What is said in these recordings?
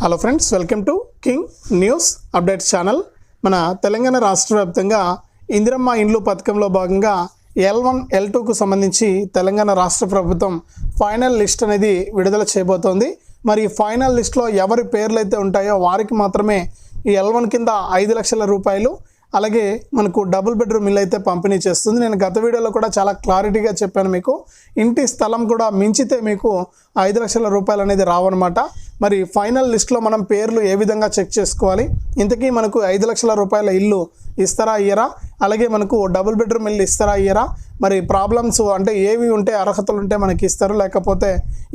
Hello friends welcome to king news updates channel మన తెలంగాణ రాష్ట్ర వ్యాప్తంగా ఇందిరమ్మ ఇండ్లు పథకంలో భాగంగా ఎల్ వన్ ఎల్ టూకు సంబంధించి తెలంగాణ రాష్ట్ర ప్రభుత్వం ఫైనల్ లిస్ట్ అనేది విడుదల చేయబోతోంది. మరి ఫైనల్ లిస్ట్లో ఎవరి పేర్లు అయితే ఉంటాయో వారికి మాత్రమే ఈ ఎల్ వన్ కింద ఐదు లక్షల రూపాయలు అలాగే మనకు డబుల్ బెడ్రూమ్ ఇల్లు అయితే పంపిణీ చేస్తుంది. నేను గత వీడియోలో కూడా చాలా క్లారిటీగా చెప్పాను మీకు. ఇంటి స్థలం కూడా మించితే మీకు ఐదు లక్షల రూపాయలు అనేది రావన్నమాట. మరి ఫైనల్ లిస్ట్లో మనం పేర్లు ఏ విధంగా చెక్ చేసుకోవాలి? ఇంతకీ మనకు ఐదు లక్షల రూపాయల ఇల్లు ఇస్తారా ఇయ్యరా? అలాగే మనకు డబుల్ బెడ్రూమ్ ఇల్లు ఇస్తారా ఇయ్యరా? మరి ప్రాబ్లమ్స్ అంటే ఏవి ఉంటే అర్హతలు ఉంటే మనకి ఇస్తారు లేకపోతే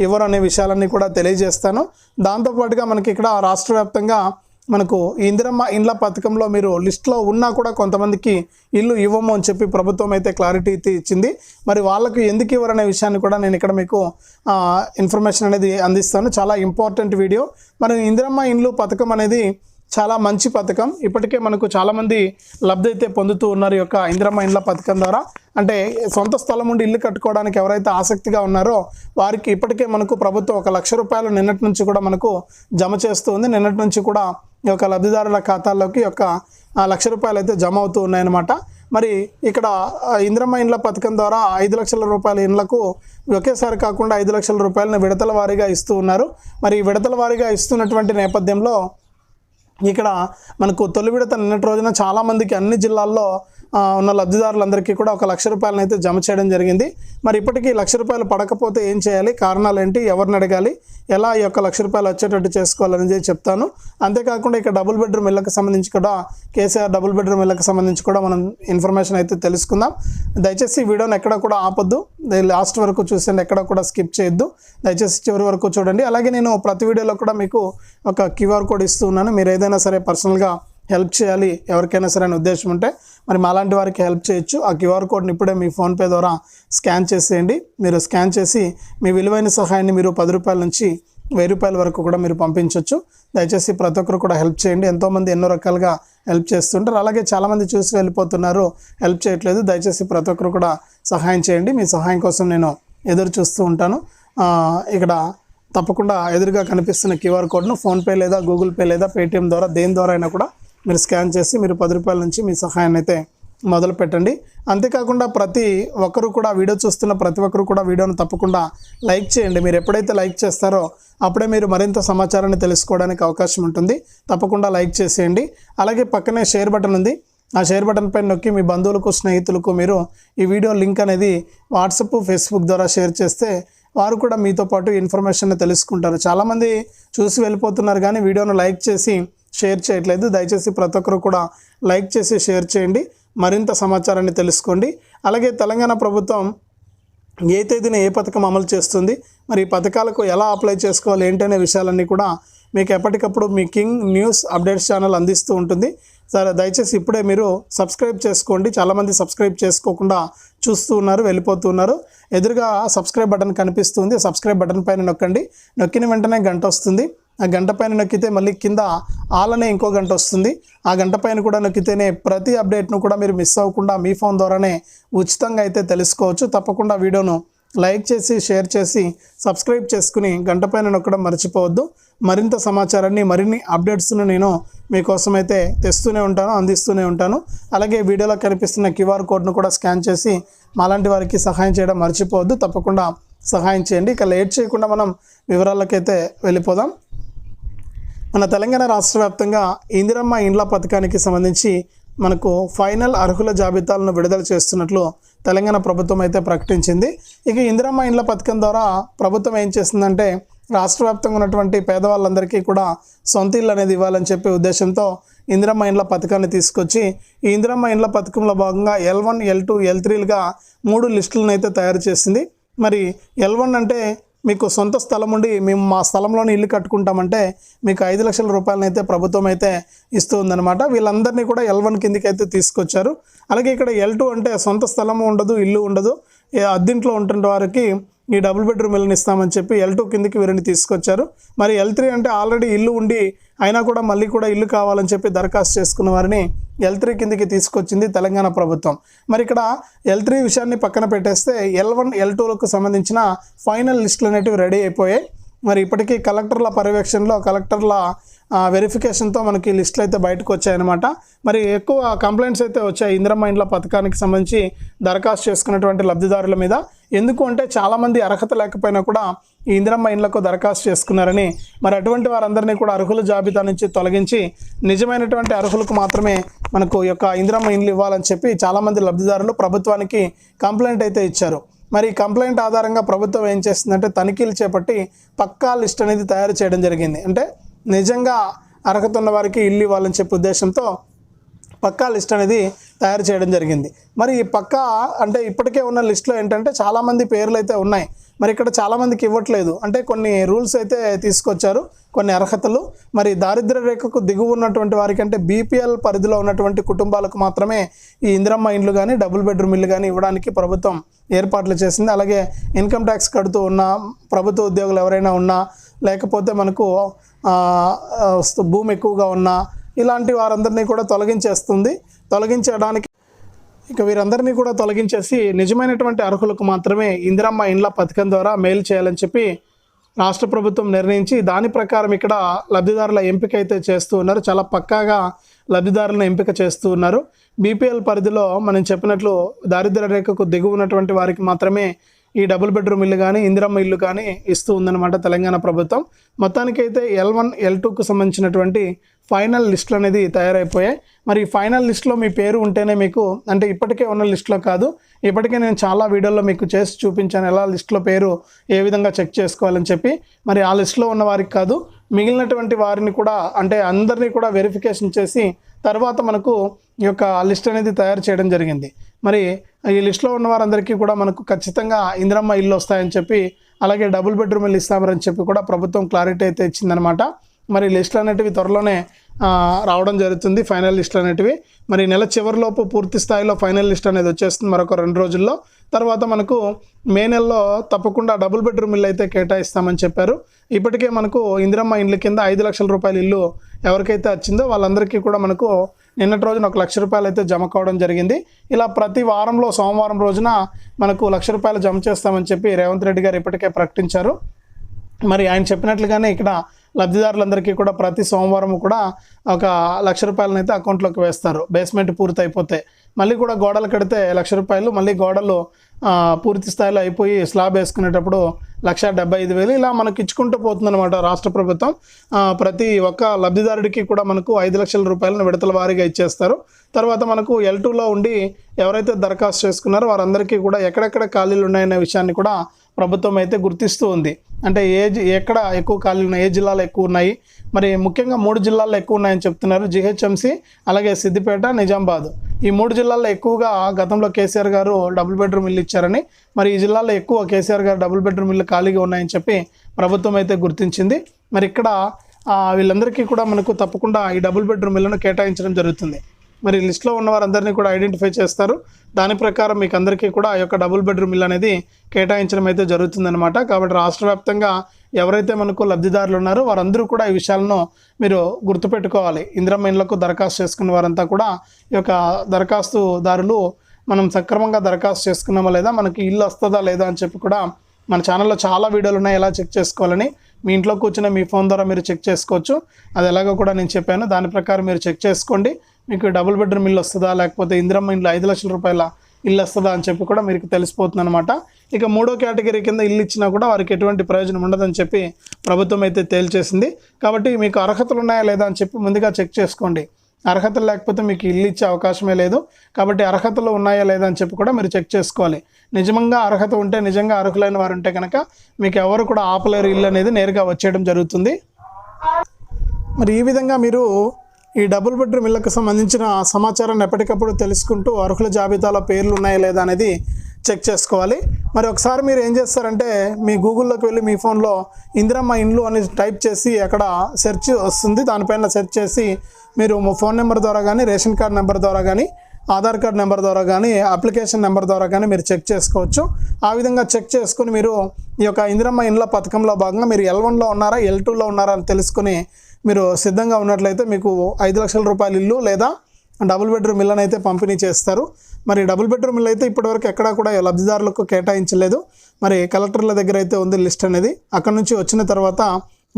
ఎవరు అనే విషయాలన్నీ కూడా తెలియజేస్తాను. దాంతోపాటుగా మనకి ఇక్కడ రాష్ట్ర వ్యాప్తంగా మనకు ఇందిరమ్మ ఇండ్ల పథకంలో మీరు లిస్ట్లో ఉన్నా కూడా కొంతమందికి ఇల్లు ఇవ్వము అని చెప్పి ప్రభుత్వం అయితే క్లారిటీ అయితే ఇచ్చింది. మరి వాళ్ళకు ఎందుకు ఇవ్వరనే విషయాన్ని కూడా నేను ఇక్కడ మీకు ఇన్ఫర్మేషన్ అనేది అందిస్తాను. చాలా ఇంపార్టెంట్ వీడియో మరి ఇందిరమ్మ ఇండ్లు పథకం అనేది చాలా మంచి పథకం. ఇప్పటికే మనకు చాలామంది లబ్ధి అయితే పొందుతూ ఉన్నారు ఈ యొక్క ఇందిరమ్మ ఇండ్ల పథకం ద్వారా. అంటే సొంత స్థలం ఉండి ఇల్లు కట్టుకోవడానికి ఎవరైతే ఆసక్తిగా ఉన్నారో వారికి ఇప్పటికే మనకు ప్రభుత్వం ఒక లక్ష రూపాయలు నిన్నటి నుంచి కూడా మనకు జమ చేస్తుంది నిన్నటి నుంచి కూడా ఈ యొక్క లబ్ధిదారుల ఖాతాల్లోకి యొక్క లక్ష రూపాయలు అయితే జమ అవుతూ ఉన్నాయన్నమాట. మరి ఇక్కడ ఇంద్రమ్మ ఇండ్ల పథకం ద్వారా ఐదు లక్షల రూపాయల ఇండ్లకు ఒకేసారి కాకుండా ఐదు లక్షల రూపాయలను విడతల వారీగా ఇస్తూ ఉన్నారు. మరి విడతల వారీగా ఇస్తున్నటువంటి నేపథ్యంలో ఇక్కడ మనకు తొలి విడత నిన్నటి రోజున చాలామందికి అన్ని జిల్లాల్లో ఉన్న లబ్ధిదారులందరికీ కూడా ఒక లక్ష రూపాయలను అయితే జమ చేయడం జరిగింది. మరి ఇప్పటికీ లక్ష రూపాయలు పడకపోతే ఏం చేయాలి? కారణాలు ఏంటి? ఎవరిని అడగాలి? ఎలా ఈ యొక్క లక్ష రూపాయలు వచ్చేటట్టు చేసుకోవాలనేది చెప్తాను. అంతేకాకుండా ఇక డబుల్ బెడ్రూమ్ ఇళ్ళకి సంబంధించి కూడా కేసీఆర్ డబుల్ బెడ్రూమ్ ఇళ్ళకి సంబంధించి కూడా మనం ఇన్ఫర్మేషన్ అయితే తెలుసుకుందాం. దయచేసి వీడియోని ఎక్కడ కూడా ఆపొద్దు. లాస్ట్ వరకు చూసండి ఎక్కడ కూడా స్కిప్ చేయొద్దు. దయచేసి చివరి వరకు చూడండి. అలాగే నేను ప్రతి వీడియోలో కూడా మీకు ఒక క్యూఆర్ కోడ్ ఇస్తూ ఉన్నాను. మీరు ఏదైనా సరే పర్సనల్గా హెల్ప్ చేయాలి ఎవరికైనా సరే అనే ఉద్దేశం ఉంటే మరి మాలాంటి వారికి హెల్ప్ చేయొచ్చు. ఆ క్యూఆర్ కోడ్ని ఇప్పుడే మీ ఫోన్పే ద్వారా స్కాన్ చేసేయండి. మీరు స్కాన్ చేసి మీ విలువైన సహాయాన్ని మీరు పది రూపాయల నుంచి వెయ్యి రూపాయల వరకు కూడా మీరు పంపించవచ్చు దయచేసి ప్రతి ఒక్కరు కూడా హెల్ప్ చేయండి. ఎంతోమంది ఎన్నో రకాలుగా హెల్ప్ చేస్తుంటారు. అలాగే చాలామంది చూసి వెళ్ళిపోతున్నారు. హెల్ప్ చేయట్లేదు. దయచేసి ప్రతి ఒక్కరు కూడా సహాయం చేయండి. మీ సహాయం కోసం నేను ఎదురు చూస్తూ ఉంటాను. ఇక్కడ తప్పకుండా ఎదురుగా కనిపిస్తున్న క్యూఆర్ కోడ్ను ఫోన్పే లేదా గూగుల్ పే లేదా పేటిఎం ద్వారా దేని ద్వారా అయినా కూడా మీరు స్కాన్ చేసి మీరు పది రూపాయల నుంచి మీ సహాయాన్ని అయితే మొదలు పెట్టండి అంతేకాకుండా ప్రతి ఒక్కరు కూడా వీడియో చూస్తున్న ప్రతి ఒక్కరు కూడా వీడియోను తప్పకుండా లైక్ చేయండి. మీరు ఎప్పుడైతే లైక్ చేస్తారో అప్పుడే మీరు మరింత సమాచారాన్ని తెలుసుకోవడానికి అవకాశం ఉంటుంది. తప్పకుండా లైక్ చేసేయండి. అలాగే పక్కనే షేర్ బటన్ ఉంది. ఆ షేర్ బటన్ పైన నొక్కి మీ బంధువులకు స్నేహితులకు మీరు ఈ వీడియో లింక్ అనేది వాట్సప్ ఫేస్బుక్ ద్వారా షేర్ చేస్తే వారు కూడా మీతో పాటు ఇన్ఫర్మేషన్ తెలుసుకుంటారు. చాలామంది చూసి వెళ్ళిపోతున్నారు కానీ వీడియోను లైక్ చేసి షేర్ చేయట్లేదు. దయచేసి ప్రతి ఒక్కరు కూడా లైక్ చేసి షేర్ చేయండి. మరింత సమాచారాన్ని తెలుసుకోండి. అలాగే తెలంగాణ ప్రభుత్వం ఏ తేదీన ఏ పథకం అమలు చేస్తుంది? మరి ఈ పథకాలకు ఎలా అప్లై చేసుకోవాలి? ఏంటనే విషయాలన్నీ కూడా మీకు ఎప్పటికప్పుడు మీ కింగ్ న్యూస్ అప్డేట్స్ ఛానల్ అందిస్తూ ఉంటుంది. సరే దయచేసి ఇప్పుడే మీరు సబ్స్క్రైబ్ చేసుకోండి. చాలామంది సబ్స్క్రైబ్ చేసుకోకుండా చూస్తూ ఉన్నారు వెళ్ళిపోతూ ఉన్నారు. ఎదురుగా సబ్స్క్రైబ్ బటన్ కనిపిస్తుంది. సబ్స్క్రైబ్ బటన్ పైన నొక్కండి. నొక్కిన వెంటనే గంట వస్తుంది. ఆ గంట పైన నొక్కితే మళ్ళీ కింద ఆలనే ఇంకో గంట వస్తుంది. ఆ గంట పైన కూడా నొక్కితేనే ప్రతి అప్డేట్ను కూడా మీరు మిస్ అవ్వకుండా మీ ఫోన్ ద్వారానే ఉచితంగా అయితే తెలుసుకోవచ్చు. తప్పకుండా వీడియోను లైక్ చేసి షేర్ చేసి సబ్స్క్రైబ్ చేసుకుని గంట పైన నొక్కడం మర్చిపోవద్దు. మరింత సమాచారాన్ని మరిన్ని అప్డేట్స్ను నేను మీకోసం అయితే తెస్తూనే ఉంటాను అందిస్తూనే ఉంటాను. అలాగే వీడియోలో కనిపిస్తున్న క్యూఆర్ కోడ్ను కూడా స్కాన్ చేసి మాలాంటి వారికి సహాయం చేయడం మర్చిపోవద్దు. తప్పకుండా సహాయం చేయండి. ఇక లేట్ చేయకుండా మనం వివరాలకైతే వెళ్ళిపోదాం. మన తెలంగాణ రాష్ట్ర వ్యాప్తంగా ఇందిరమ్మ ఇండ్ల పథకానికి సంబంధించి మనకు ఫైనల్ అర్హుల జాబితాలను విడుదల చేస్తున్నట్లు తెలంగాణ ప్రభుత్వం అయితే ప్రకటించింది. ఇక ఇందిరమ్మ ఇండ్ల పథకం ద్వారా ప్రభుత్వం ఏం చేస్తుందంటే రాష్ట్ర వ్యాప్తంగా ఉన్నటువంటి పేదవాళ్ళందరికీ కూడా సొంత ఇల్లు అనేది ఇవ్వాలని చెప్పే ఉద్దేశంతో ఇందిరమ్మ ఇండ్ల పథకాన్ని తీసుకొచ్చి ఈ ఇందిరమ్మ ఇండ్ల పథకంలో భాగంగా L one L two L త్రీలుగా మూడు లిస్టులను అయితే తయారు చేసింది. మరి ఎల్ వన్ అంటే మీకు సొంత స్థలం ఉండి మేము మా స్థలంలోనే ఇల్లు కట్టుకుంటామంటే మీకు ఐదు లక్షల రూపాయలనైతే అయితే ప్రభుత్వం అయితే ఇస్తూ ఉందన్నమాట వీళ్ళందరినీ కూడా ఎల్ వన్ కిందికి అయితే తీసుకొచ్చారు. అలాగే ఇక్కడ ఎల్ టూ అంటే సొంత స్థలం ఉండదు ఇల్లు ఉండదు. అద్దింట్లో ఉంటున్న వారికి ఈ డబుల్ బెడ్రూమ్ ఇల్లుని ఇస్తామని చెప్పి ఎల్ టూ కిందికి వీరిని తీసుకొచ్చారు. మరి ఎల్ త్రీ అంటే ఆల్రెడీ ఇల్లు ఉండి అయినా కూడా మళ్ళీ కూడా ఇల్లు కావాలని చెప్పి దరఖాస్తు చేసుకున్న వారిని ఎల్ త్రీ కిందికి తీసుకొచ్చింది తెలంగాణ ప్రభుత్వం. మరి ఇక్కడ ఎల్ త్రీ విషయాన్ని పక్కన పెట్టేస్తే ఎల్ వన్ ఎల్ టూలకు సంబంధించిన ఫైనల్ లిస్టులు అనేటివి రెడీ అయిపోయాయి. మరి ఇప్పటికీ కలెక్టర్ల పర్యవేక్షణలో కలెక్టర్ల వెరిఫికేషన్తో మనకి లిస్టులు అయితే బయటకు వచ్చాయన్నమాట. మరి ఎక్కువ కంప్లైంట్స్ అయితే వచ్చాయి. ఇందిరమ్మ ఇండ్ల పథకానికి సంబంధించి దరఖాస్తు చేసుకున్నటువంటి లబ్ధిదారుల మీద. ఎందుకు అంటే చాలామంది అర్హత లేకపోయినా కూడా ఈ ఇందిరమ్మ ఇండ్లకు దరఖాస్తు చేసుకున్నారని మరి అటువంటి వారందరినీ కూడా అర్హుల జాబితా నుంచి తొలగించి నిజమైనటువంటి అర్హులకు మాత్రమే మనకు యొక్క ఇందిరమ్మ ఇండ్లు ఇవ్వాలని చెప్పి చాలామంది లబ్ధిదారులు ప్రభుత్వానికి కంప్లైంట్ అయితే ఇచ్చారు. మరి ఈ కంప్లైంట్ ఆధారంగా ప్రభుత్వం ఏం చేస్తుందంటే తనిఖీలు చేపట్టి పక్కా లిస్ట్ అనేది తయారు చేయడం జరిగింది. అంటే నిజంగా అర్హత ఉన్న వారికి ఇల్లు ఇవ్వాలని చెప్పే ఉద్దేశంతో పక్కా లిస్ట్ అనేది తయారు చేయడం జరిగింది. మరి ఈ పక్కా అంటే ఇప్పటికే ఉన్న లిస్ట్లో ఏంటంటే చాలామంది పేర్లు అయితే ఉన్నాయి. మరి ఇక్కడ చాలామందికి ఇవ్వట్లేదు. అంటే కొన్ని రూల్స్ అయితే తీసుకొచ్చారు. కొన్ని అర్హతలు. మరి దారిద్ర్య రేఖకు దిగువ ఉన్నటువంటి వారికి అంటే బీపీఎల్ పరిధిలో ఉన్నటువంటి కుటుంబాలకు మాత్రమే ఈ ఇందిరమ్మ ఇండ్లు కానీ డబుల్ బెడ్రూమ్ ఇల్లు కానీ ఇవ్వడానికి ప్రభుత్వం ఏర్పాట్లు చేసింది. అలాగే ఇన్కమ్ ట్యాక్స్ కడుతూ ఉన్న ప్రభుత్వ ఉద్యోగులు ఎవరైనా ఉన్నా లేకపోతే మనకు భూమి ఎక్కువగా ఉన్నా ఇలాంటి వారందరినీ కూడా తొలగించేస్తుంది. తొలగించడానికి ఇక వీరందరినీ కూడా తొలగించేసి నిజమైనటువంటి అర్హులకు మాత్రమే ఇందిరమ్మ ఇండ్ల పథకం ద్వారా మేలు చేయాలని చెప్పి రాష్ట్ర ప్రభుత్వం నిర్ణయించి దాని ప్రకారం ఇక్కడ లబ్ధిదారుల ఎంపిక అయితే చేస్తూ ఉన్నారు. చాలా పక్కాగా లబ్ధిదారులను ఎంపిక చేస్తూ ఉన్నారు. బీపీఎల్ పరిధిలో మనం చెప్పినట్లు దారిద్ర్య రేఖకు దిగువ ఉన్నటువంటి వారికి మాత్రమే ఈ డబుల్ బెడ్రూమ్ ఇల్లు కానీ ఇందిరమ్మ ఇల్లు కానీ ఇస్తూ ఉందన్నమాట తెలంగాణ ప్రభుత్వం. మొత్తానికైతే ఎల్ వన్ ఎల్ టూకు సంబంధించినటువంటి ఫైనల్ లిస్టులు అనేది తయారైపోయాయి. మరి ఫైనల్ లిస్ట్లో మీ పేరు ఉంటేనే మీకు అంటే ఇప్పటికే ఉన్న లిస్టులో కాదు ఇప్పటికే నేను చాలా వీడియోల్లో మీకు చేసి చూపించాను ఎలా లిస్టులో పేరు ఏ విధంగా చెక్ చేసుకోవాలని చెప్పి. మరి ఆ లిస్టులో ఉన్న వారికి కాదు మిగిలినటువంటి వారిని కూడా అంటే అందరినీ కూడా వెరిఫికేషన్ చేసి తర్వాత మనకు ఈ యొక్క లిస్ట్ అనేది తయారు చేయడం జరిగింది. మరి ఈ లిస్ట్లో ఉన్న వారందరికీ కూడా మనకు ఖచ్చితంగా ఇందిరమ్మ ఇల్లు వస్తాయని చెప్పి అలాగే డబుల్ బెడ్రూమ్ ఇల్లు ఇస్తామని చెప్పి కూడా ప్రభుత్వం క్లారిటీ అయితే ఇచ్చిందనమాట మరి లిస్టులు అనేటివి త్వరలోనే రావడం జరుగుతుంది ఫైనల్ లిస్టులు అనేటివి. మరి నెల చివరిలోపు పూర్తి స్థాయిలో ఫైనల్ లిస్ట్ అనేది వచ్చేస్తుంది మరొక రెండు రోజుల్లో. తర్వాత మనకు మే నెలలో తప్పకుండా డబుల్ బెడ్రూమ్ ఇల్లు అయితే కేటాయిస్తామని చెప్పారు. ఇప్పటికే మనకు ఇందిరమ్మ ఇండ్ల కింద ఐదు లక్షల రూపాయల ఇల్లు ఎవరికైతే వచ్చిందో వాళ్ళందరికీ కూడా మనకు నిన్నటి రోజున ఒక లక్ష రూపాయలు అయితే జమ కావడం జరిగింది. ఇలా ప్రతి వారంలో సోమవారం రోజున మనకు లక్ష రూపాయలు జమ చేస్తామని చెప్పి రేవంత్ రెడ్డి గారు ఇప్పటికే ప్రకటించారు. మరి ఆయన చెప్పినట్లుగానే ఇక్కడ లబ్ధిదారులందరికీ కూడా ప్రతి సోమవారం కూడా ఒక లక్ష రూపాయలను అయితే అకౌంట్లోకి వేస్తారు. బేస్మెంట్ పూర్తి అయిపోతే మళ్ళీ కూడా గోడలు కడితే లక్ష రూపాయలు మళ్ళీ గోడలు పూర్తి స్థాయిలో అయిపోయి స్లాబ్ వేసుకునేటప్పుడు లక్ష డెబ్బై ఐదు వేలు ఇలా మనకి ఇచ్చుకుంటూ పోతుందన్నమాట రాష్ట్ర ప్రభుత్వం. ప్రతి ఒక్క లబ్ధిదారుడికి కూడా మనకు ఐదు లక్షల రూపాయలను విడతల వారీగా ఇచ్చేస్తారు. తర్వాత మనకు ఎల్ టూలో ఉండి ఎవరైతే దరఖాస్తు చేసుకున్నారో వారందరికీ కూడా ఎక్కడెక్కడ ఖాళీలు ఉన్నాయనే విషయాన్ని కూడా ప్రభుత్వం అయితే గుర్తిస్తూ ఉంది. అంటే ఏ జి- ఎక్కడ ఎక్కువ ఖాళీలు ఉన్నాయి ఏ జిల్లాలో ఎక్కువ ఉన్నాయి? మరి ముఖ్యంగా మూడు జిల్లాల్లో ఎక్కువ ఉన్నాయని చెప్తున్నారు జిహెచ్ఎంసి అలాగే సిద్దిపేట నిజామాబాద్. ఈ మూడు జిల్లాల్లో ఎక్కువగా గతంలో కేసీఆర్ గారు డబుల్ బెడ్రూమ్ ఇల్లు ఇచ్చారని మరి ఈ జిల్లాలో ఎక్కువ కేసీఆర్ గారు డబుల్ బెడ్రూమ్ ఇల్లు ఖాళీగా ఉన్నాయని చెప్పి ప్రభుత్వం అయితే గుర్తించింది. మరి ఇక్కడ వీళ్ళందరికీ కూడా మనకు తప్పకుండా ఈ డబుల్ బెడ్రూమ్ ఇళ్ళను కేటాయించడం జరుగుతుంది. మరి లిస్ట్లో ఉన్న వారందరినీ కూడా ఐడెంటిఫై చేస్తారు. దాని ప్రకారం మీకు అందరికీ కూడా ఆ యొక్క డబుల్ బెడ్రూమ్ ఇల్లు అనేది కేటాయించడం అయితే జరుగుతుందన్నమాట. కాబట్టి రాష్ట్ర వ్యాప్తంగా ఎవరైతే మనకు లబ్ధిదారులు ఉన్నారో వారందరూ కూడా ఈ విషయాలను మీరు గుర్తుపెట్టుకోవాలి. ఇందిరమ్మ ఇండ్లకు దరఖాస్తు చేసుకున్న వారంతా కూడా ఈ యొక్క దరఖాస్తుదారులు మనం సక్రమంగా దరఖాస్తు చేసుకున్నామా లేదా మనకి ఇల్లు వస్తుందా లేదా అని చెప్పి కూడా మన ఛానల్లో చాలా వీడియోలు ఉన్నాయి. ఎలా చెక్ చేసుకోవాలని మీ ఇంట్లో కూర్చున్న మీ ఫోన్ ద్వారా మీరు చెక్ చేసుకోవచ్చు. అది ఎలాగో కూడా నేను చెప్పాను. దాని ప్రకారం మీరు చెక్ చేసుకోండి. మీకు డబుల్ బెడ్రూమ్ ఇల్లు వస్తుందా? లేకపోతే ఇందిరమ్మ ఇంట్లో ఐదు లక్షల రూపాయల ఇల్లు వస్తుందా అని చెప్పి కూడా మీకు తెలిసిపోతుంది అనమాట ఇక మూడో కేటగిరీ కింద ఇల్లు ఇచ్చినా కూడా వారికి ఎటువంటి ప్రయోజనం ఉండదని చెప్పి ప్రభుత్వం అయితే తేల్చేసింది. కాబట్టి మీకు అర్హతలు ఉన్నాయా లేదా అని చెప్పి ముందుగా చెక్ చేసుకోండి. అర్హతలు లేకపోతే మీకు ఇల్లు ఇచ్చే అవకాశమే లేదు. కాబట్టి అర్హతలు ఉన్నాయా లేదా అని చెప్పి కూడా మీరు చెక్ చేసుకోవాలి. నిజంగా అర్హత ఉంటే నిజంగా అర్హులైన వారు ఉంటే కనుక మీకు ఎవరు కూడా ఆపలేరు ఇల్లు అనేది నేరుగా వచ్చేయడం జరుగుతుంది. మరి ఈ విధంగా మీరు ఈ డబుల్ బెడ్రూమ్ ఇళ్ళకు సంబంధించిన సమాచారాన్ని ఎప్పటికప్పుడు తెలుసుకుంటూ అర్హుల జాబితాలో పేర్లు ఉన్నాయా లేదా అనేది చెక్ చేసుకోవాలి. మరి ఒకసారి మీరు ఏం చేస్తారంటే మీ గూగుల్లోకి వెళ్ళి మీ ఫోన్లో ఇందిరమ్మ ఇండ్లు అని టైప్ చేసి అక్కడ సెర్చ్ వస్తుంది. దానిపైన సెర్చ్ చేసి మీరు ఫోన్ నెంబర్ ద్వారా కానీ రేషన్ కార్డ్ నెంబర్ ద్వారా కానీ ఆధార్ కార్డ్ నెంబర్ ద్వారా కానీ అప్లికేషన్ నెంబర్ ద్వారా కానీ మీరు చెక్ చేసుకోవచ్చు. ఆ విధంగా చెక్ చేసుకుని మీరు ఈ యొక్క ఇందిరమ్మ ఇండ్ల పథకంలో భాగంగా మీరు ఎల్ వన్లో ఉన్నారా ఎల్ టూలో ఉన్నారా అని తెలుసుకుని మీరు సిద్ధంగా ఉన్నట్లయితే మీకు ఐదు లక్షల రూపాయల ఇల్లు లేదా డబుల్ బెడ్రూమ్ ఇళ్ళని అయితే పంపిణీ చేస్తారు. మరి డబుల్ బెడ్రూమ్ ఇల్లు అయితే ఇప్పటివరకు ఎక్కడా కూడా లబ్ధిదారులకు కేటాయించలేదు. మరి కలెక్టర్ల దగ్గర అయితే ఉంది లిస్ట్ అనేది. అక్కడ నుంచి వచ్చిన తర్వాత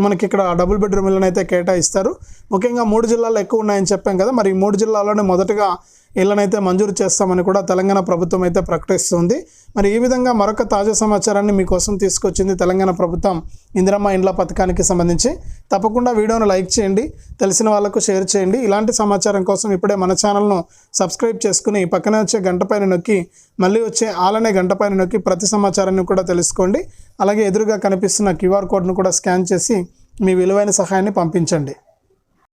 మనకి ఇక్కడ డబుల్ బెడ్రూమ్ ఇళ్ళని అయితే కేటాయిస్తారు. ముఖ్యంగా మూడు జిల్లాలు ఎక్కువ ఉన్నాయని చెప్పాం కదా. మరి మూడు జిల్లాల్లోనే మొదటగా ఇళ్ళనైతే మంజూరు చేస్తామని కూడా తెలంగాణ ప్రభుత్వం అయితే ప్రకటిస్తుంది. మరి ఈ విధంగా మరొక తాజా సమాచారాన్ని మీకోసం తీసుకొచ్చింది తెలంగాణ ప్రభుత్వం ఇందిరమ్మ ఇండ్ల పథకానికి సంబంధించి. తప్పకుండా వీడియోను లైక్ చేయండి తెలిసిన వాళ్ళకు షేర్ చేయండి. ఇలాంటి సమాచారం కోసం ఇప్పుడే మన ఛానల్ను సబ్స్క్రైబ్ చేసుకుని పక్కనే వచ్చే గంట పైన నొక్కి మళ్ళీ వచ్చే ఆలనే గంట పైన నొక్కి ప్రతి సమాచారాన్ని కూడా తెలుసుకోండి. అలాగే ఎదురుగా కనిపిస్తున్న క్యూఆర్ కోడ్ను కూడా స్కాన్ చేసి మీ విలువైన సహాయాన్ని పంపించండి.